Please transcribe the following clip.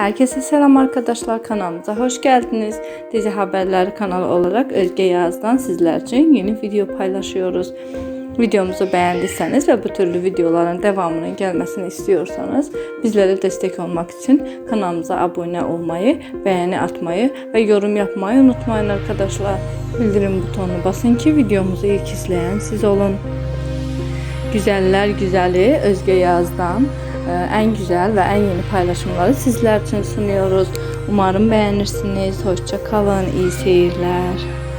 Herkese selam arkadaşlar kanalımıza hoş geldiniz. Dizi haberleri kanalı olarak Özge Yaz'dan sizler için yeni video paylaşıyoruz. Videomuzu beğendiyseniz ve bu türlü videoların devamının gelmesini istiyorsanız bizlere destek olmak için kanalımıza abone olmayı, beğeni atmayı ve yorum yapmayı unutmayın arkadaşlar. Bildirim butonuna basın ki videomuzu ilk izleyen siz olun. Güzeller Güzeli Özge Yaz'dan en güzel ve en yeni paylaşımları sizler için sunuyoruz. Umarım beğenirsiniz. Hoşça kalın. iyi seyirler.